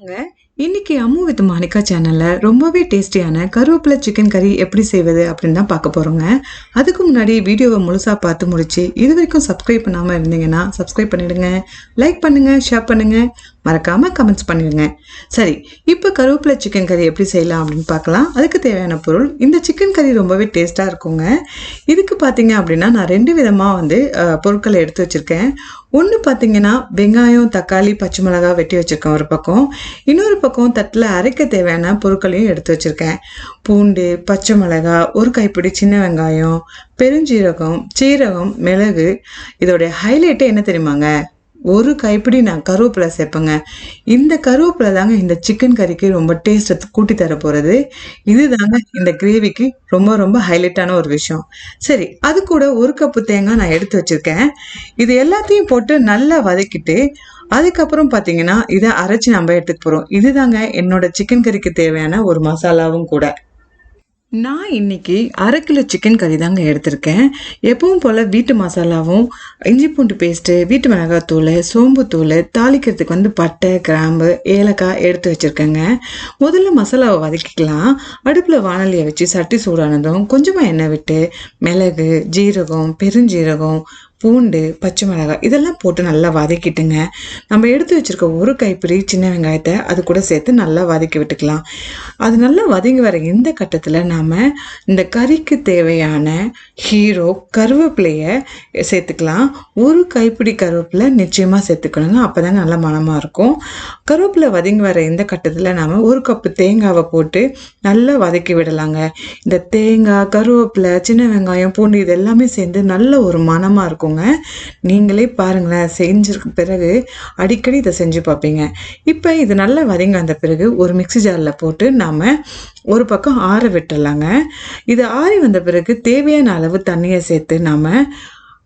Mane இன்னைக்கு Ammu with Manika சேனலில் ரொம்பவே டேஸ்டியான கருவேப்பிலை சிக்கன் கறி எப்படி செய்வது அப்படின்னு தான் பார்க்க போகிறோங்க அதுக்கு முன்னாடி வீடியோவை முழுசாக பார்த்து முடிச்சு இது வரைக்கும் சப்ஸ்கிரைப் பண்ணாமல் இருந்தீங்கன்னா சப்ஸ்கிரைப் பண்ணிடுங்க லைக் பண்ணுங்கள் ஷேர் பண்ணுங்கள் மறக்காமல் கமெண்ட்ஸ் பண்ணிடுங்க. சரி இப்போ கருவேப்பிலை சிக்கன் கறி எப்படி செய்யலாம் அப்படின்னு பார்க்கலாம். அதுக்கு தேவையான பொருள் இந்த சிக்கன் கறி ரொம்பவே டேஸ்ட்டாக இருக்குங்க. இதுக்கு பார்த்தீங்க அப்படின்னா நான் ரெண்டு விதமாக வந்து பொருட்களை எடுத்து வச்சுருக்கேன். ஒன்று பார்த்தீங்கன்னா வெங்காயம் தக்காளி பச்சை மிளகாய் வெட்டி வச்சுருக்கேன் ஒரு பக்கம். இன்னொரு பக்கம் தட்டில் அரைக்க தேவையான பொருட்களையும் எடுத்து வச்சுருக்கேன். பூண்டு பச்சை மிளகாய் ஒரு கைப்பிடி சின்ன வெங்காயம் பெருஞ்சீரகம் சீரகம் மிளகு. இதோடைய ஹைலைட்டே என்ன தெரியுமாங்க? ஒரு கைப்பிடி நான் கருவேப்பிலை சேர்ப்பேங்க. இந்த கருவேப்பிலை தாங்க இந்த சிக்கன் கறிக்கு ரொம்ப டேஸ்ட்டை கூட்டி தர போகிறது இதுதாங்க இந்த கிரேவிக்கு ரொம்ப ரொம்ப ஹைலைட்டான ஒரு விஷயம். சரி அது கூட ஒரு கப்பு தேங்காய் நான் எடுத்து வச்சுருக்கேன். இது எல்லாத்தையும் போட்டு நல்லா வதக்கிட்டு அதுக்கப்புறம் பார்த்தீங்கன்னா இதை அரைச்சி நம்ம எடுத்துக்க போகிறோம் இதுதாங்க என்னோட சிக்கன் கறிக்கு தேவையான ஒரு மசாலாவும் கூட. நான் இன்னைக்கு அரை கிலோ சிக்கன் கறி தாங்க எடுத்திருக்கேன். எப்பவும் போல் வீட்டு மசாலாவும் இஞ்சி பூண்டு பேஸ்ட்டு வீட்டு மிளகாத்தூள் சோம்புத்தூள் தாளிக்கிறதுக்கு வந்து பட்டை கிராம்பு ஏலக்காய் எடுத்து வச்சுருக்கேங்க. முதல்ல மசாலாவை வதக்கிக்கலாம். அடுப்பில் வானலியை வச்சு சட்டி சூடானதும் கொஞ்சமாக எண்ணெய் விட்டு மிளகு ஜீரகம் பெருஞ்சீரகம் பூண்டு பச்சை மிளகாய் இதெல்லாம் போட்டு நல்லா வதக்கிட்டுங்க. நம்ம எடுத்து வச்சிருக்க ஒரு கைப்பிடி சின்ன வெங்காயத்தை அது கூட சேர்த்து நல்லா வதக்கி விட்டுக்கலாம். அது நல்லா வதங்கி வர இந்த கட்டத்தில் நாம் இந்த கறிக்கு தேவையான ஹீரோ கருவேப்பிலையை சேர்த்துக்கலாம். ஒரு கைப்பிடி கருவேப்பிலை நிச்சயமாக சேர்த்துக்கணுங்க அப்போ தான் நல்லா மணமாக இருக்கும். கருவேப்பிலை வதங்கி வர இந்த கட்டத்தில் நாம் ஒரு கப்பு தேங்காவை போட்டு நல்லா வதக்கி விடலாங்க. இந்த தேங்காய் கருவேப்பிலை சின்ன வெங்காயம் பூண்டு இது எல்லாமே சேர்ந்து நல்ல ஒரு மணமாக இருக்குங்க நீங்களே பாருங்களேன் செஞ்சிருக்க பிறகு அடிக்கடி இதை செஞ்சு பார்ப்பீங்க. இப்போ இது நல்லா வரைங்க வந்த பிறகு ஒரு மிக்ஸி ஜாரில் போட்டு நாம் ஒரு பக்கம் ஆற விட்டுடலாங்க இது ஆறி வந்த பிறகு தேவையான அளவு தண்ணியை சேர்த்து நாம்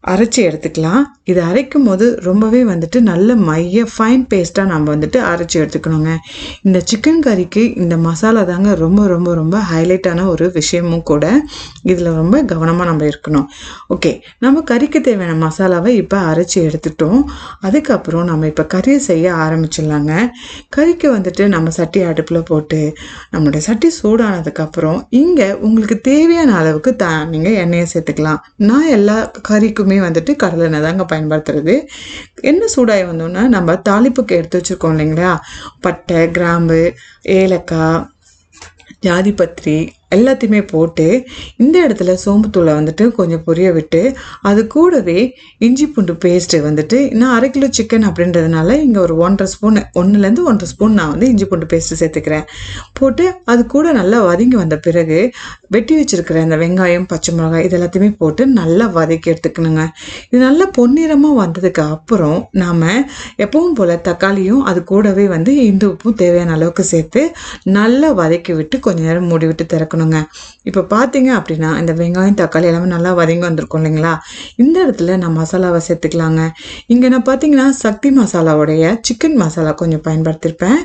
அரைச்சி எடுத்துக்கலாம். இது அரைக்கும் போது ரொம்பவே வந்துட்டு நல்ல மைய ஃபைன் பேஸ்ட்டாக நம்ம வந்துட்டு அரைச்சி எடுத்துக்கணுங்க. இந்த சிக்கன் கறிக்கு இந்த மசாலா தாங்க ரொம்ப ரொம்ப ரொம்ப ஹைலைட்டான ஒரு விஷயமும் கூட இதில் ரொம்ப கவனமாக நம்ம இருக்கணும். ஓகே நம்ம கறிக்கு தேவையான மசாலாவை இப்போ அரைச்சி எடுத்துட்டோம். அதுக்கப்புறம் நம்ம இப்போ கறியை செய்ய ஆரம்பிச்சிடலாங்க. கறிக்கு வந்துட்டு நம்ம சட்டி அடுப்பில் போட்டு நம்மளுடைய சட்டி சூடானதுக்கப்புறம் இங்கே உங்களுக்கு தேவையான அளவுக்கு த நீங்கள் எண்ணெயை சேர்த்துக்கலாம். நான் எல்லா கறிக்குமே வந்துட்டு கடலெண்ணெய் தாங்க பயன்படுத்துறது. எண்ணெய் சூடாகி வந்தோன்னா நம்ம தாளிப்புக்கு எடுத்து வச்சுருக்கோம் இல்லைங்களா? பட்டை கிராம்பு ஏலக்காய் ஜாதிபத்திரி எல்லாத்தையுமே போட்டு இந்த இடத்துல சோம்புத்தூளை வந்துட்டு கொஞ்சம் பொரிய விட்டு அது கூடவே இஞ்சி பூண்டு பேஸ்ட்டு வந்துட்டு நான் அரை கிலோ சிக்கன் அப்படின்றதுனால இங்கே ஒரு ஒன்றரை ஸ்பூன் ஒன்றுலேருந்து ஒன்றரை ஸ்பூன் நான் வந்து இஞ்சி பூண்டு பேஸ்ட்டு சேர்த்துக்கிறேன். போட்டு அது கூட நல்லா வதங்கி வந்த பிறகு வெட்டி வச்சிருக்கிற இந்த வெங்காயம் பச்சை மிளகாய் இது எல்லாத்தையுமே போட்டு நல்லா வதக்கி எடுத்துக்கணுங்க. இது நல்லா பொன்னிறமாக வந்ததுக்கு அப்புறம் நாம் எப்பவும் போல் தக்காளியும் அது கூடவே வந்து இந்து உப்பும் தேவையான அளவுக்கு சேர்த்து நல்லா வதக்கி விட்டு கொஞ்ச நேரம் மூடி விட்டு திறக்கணும். திறக்கணுங்க இப்போ பார்த்தீங்க அப்படின்னா இந்த வெங்காயம் தக்காளி எல்லாமே நல்லா வதங்கி வந்திருக்கும் இல்லைங்களா? இந்த இடத்துல நான் மசாலாவை சேர்த்துக்கலாங்க. இங்கே நான் பார்த்தீங்கன்னா சக்தி மசாலாவுடைய சிக்கன் மசாலா கொஞ்சம் பயன்படுத்தியிருப்பேன்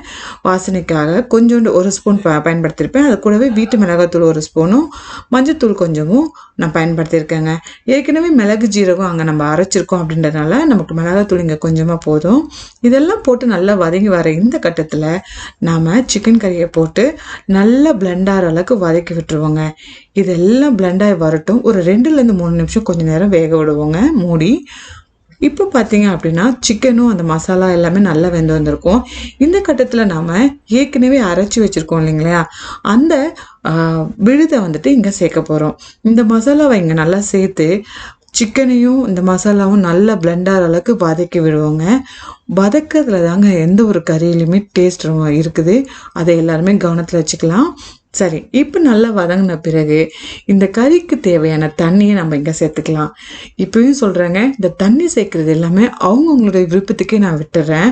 வாசனைக்காக கொஞ்சோண்டு ஒரு ஸ்பூன் ப பயன்படுத்தியிருப்பேன் அது கூடவே வீட்டு மிளகாத்தூள் ஒரு ஸ்பூனும் மஞ்சத்தூள் கொஞ்சமும் நான் பயன்படுத்தியிருக்கேங்க ஏற்கனவே மிளகு ஜீரகம் அங்கே நம்ம அரைச்சிருக்கோம் அப்படின்றதுனால நமக்கு மிளகாத்தூள் இங்கே கொஞ்சமாக போதும். இதெல்லாம் போட்டு நல்லா வதங்கி வர இந்த கட்டத்தில் நாம் சிக்கன் கறியை போட்டு நல்லா பிளெண்ட் ஆகிற அளவுக்கு வதக்கி விட்டுருவோங்க. இதெல்லாம் பிளெண்டாகி வரட்டும். ஒரு ரெண்டுலேருந்து மூணு நிமிஷம் கொஞ்சம் நேரம் வேக விடுவோங்க. மூடி. இப்போ பார்த்தீங்க அப்படின்னா சிக்கனும் அந்த மசாலா எல்லாமே நல்லா வெந்து வந்திருக்கும். இந்த கட்டத்தில் நாம் ஏற்கனவே அரைச்சி வச்சுருக்கோம் இல்லைங்களா? அந்த விழுதை வந்துட்டு இங்கே சேர்க்க போகிறோம் இந்த மசாலாவை இங்கே நல்லா சேர்த்து சிக்கனையும் இந்த மசாலாவும் நல்லா blend ஆகிற அளவுக்கு வதக்கி விடுவோங்க. வதக்கிறதுல தாங்க எந்த ஒரு கறியிலையுமே டேஸ்ட் இருக்குது. அதை எல்லாருமே கவனத்தில் வச்சுக்கலாம். சரி இப்போ நல்லா வதங்கின பிறகு இந்த கறிக்கு தேவையான தண்ணியை நம்ம இங்கே சேர்த்துக்கலாம். இப்போயும் சொல்கிறேங்க இந்த தண்ணி சேர்க்குறது எல்லாமே அவங்கவுங்களுடைய விருப்பத்துக்கே நான் விட்டுறேன்.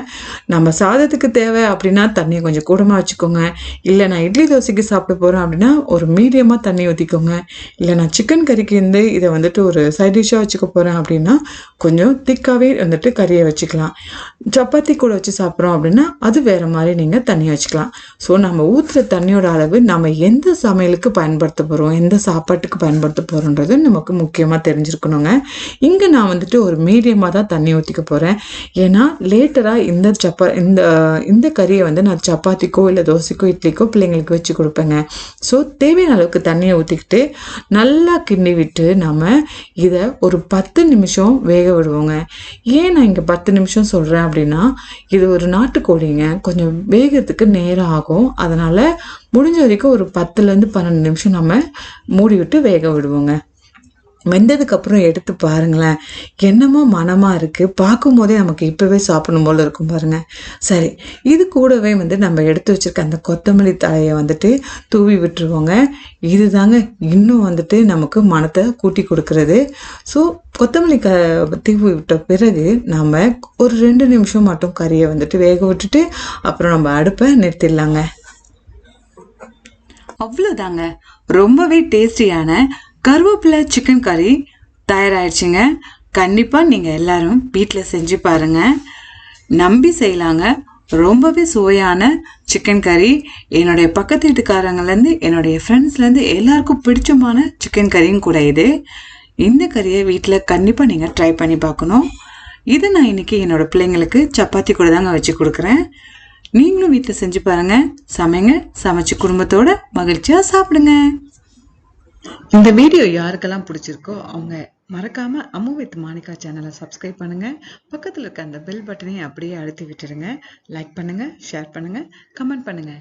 நம்ம சாதத்துக்கு தேவை அப்படின்னா தண்ணியை கொஞ்சம் கூடமாக வச்சுக்கோங்க. இல்லை நான் இட்லி தோசைக்கு சாப்பிட போகிறேன் அப்படின்னா ஒரு மீடியமாக தண்ணி ஊற்றிக்கோங்க இல்லை நான் சிக்கன் கறிக்கு இருந்து இதை வந்துட்டு ஒரு சைட் டிஷ்ஷாக வச்சுக்க போகிறேன் அப்படின்னா கொஞ்சம் திக்காகவே வந்துட்டு கறியை வச்சுக்கலாம். சப்பாத்தி கூட வச்சு சாப்பிட்றோம் அப்படின்னா அது வேறு மாதிரி நீங்கள் தண்ணி வச்சுக்கலாம். ஸோ நம்ம ஊற்றுற தண்ணியோட அளவு நம்ம எந்த சமையலுக்கு பயன்படுத்த போகிறோம் எந்த சாப்பாட்டுக்கு பயன்படுத்த போகிறோன்றது நமக்கு முக்கியமாக தெரிஞ்சிருக்கணுங்க. இங்கே நான் வந்துட்டு ஒரு மீடியமாக தான் தண்ணி ஊற்றிக்க போகிறேன் ஏன்னா லேட்டராக இந்த சப்பா இந்த இந்த கறியை வந்து நான் சப்பாத்திக்கோ இல்லை தோசைக்கோ இட்லிக்கோ பிள்ளைங்களுக்கு வச்சு கொடுப்பேங்க. ஸோ தேவையான அளவுக்கு தண்ணியை ஊற்றிக்கிட்டு நல்லா கிண்டி விட்டு நம்ம இதை ஒரு பத்து நிமிஷம் வேக விடுவோங்க. ஏன் நான் இங்கே பத்து நிமிஷம் சொல்கிறேன் அப்படின்னா இது ஒரு நாட்டுக்கோழிங்க. கொஞ்சம் வேகிறதுக்கு நேரம் ஆகும். அதனால் முடிஞ்ச வரைக்கும் ஒரு பத்துலேருந்து பன்னெண்டு நிமிஷம் நம்ம மூடி விட்டு வேக விடுவோங்க. வெந்ததுக்கப்புறம் எடுத்து பாருங்களேன். என்னமோ மனமாக இருக்குது பார்க்கும் போதே நமக்கு இப்போவே சாப்பிடணும் போல இருக்கும் பாருங்க. சரி இது கூடவே வந்து நம்ம எடுத்து வச்சிருக்க அந்த கொத்தமல்லி தழையை வந்துட்டு தூவி விட்டுருவோங்க. இதுதாங்க இன்னும் வந்துட்டு நமக்கு மனத்தை கூட்டி கொடுக்கறது. ஸோ கொத்தமல்லி க தூவி விட்ட பிறகு நம்ம ஒரு ரெண்டு நிமிஷம் மட்டும் கறியை வந்துட்டு வேக விட்டுட்டு அப்புறம் நம்ம அடுப்பை நிறுத்திடலாங்க. அவ்வளோதாங்க. ரொம்பவே டேஸ்டியான கருவேப்பிலை சிக்கன் கறி தயாராகிடுச்சுங்க கண்டிப்பாக நீங்கள் எல்லோரும் வீட்டில் செஞ்சு பாருங்கள் நம்பி செய்யலாங்க. ரொம்பவே சுவையான சிக்கன் கறி என்னுடைய பக்கத்து வீட்டுக்காரங்கலேருந்து என்னுடைய ஃப்ரெண்ட்ஸ்லேருந்து எல்லாருக்கும் பிடிச்சமான சிக்கன் கறியும் கூட இது. இந்த கறியை வீட்டில் கண்டிப்பாக நீங்கள் ட்ரை பண்ணி பார்க்கணும். இதை நான் இன்னைக்கு என்னோட பிள்ளைங்களுக்கு சப்பாத்தி கூட தாங்க வச்சு கொடுக்குறேன். நீங்களும் வீட்டில் செஞ்சு பாருங்க. சமைங்க சமைச்சு குடும்பத்தோட மகிழ்ச்சியாக சாப்பிடுங்க. இந்த வீடியோ யாருக்கெல்லாம் பிடிச்சிருக்கோ அவங்க மறக்காம அம்மு வித் மாணிக்கா சேனலை சப்ஸ்கிரைப் பண்ணுங்க. பக்கத்தில் இருக்க அந்த பெல் பட்டனையும் அப்படியே அழுத்தி விட்டுருங்க. லைக் பண்ணுங்க ஷேர் பண்ணுங்க கமெண்ட் பண்ணுங்க.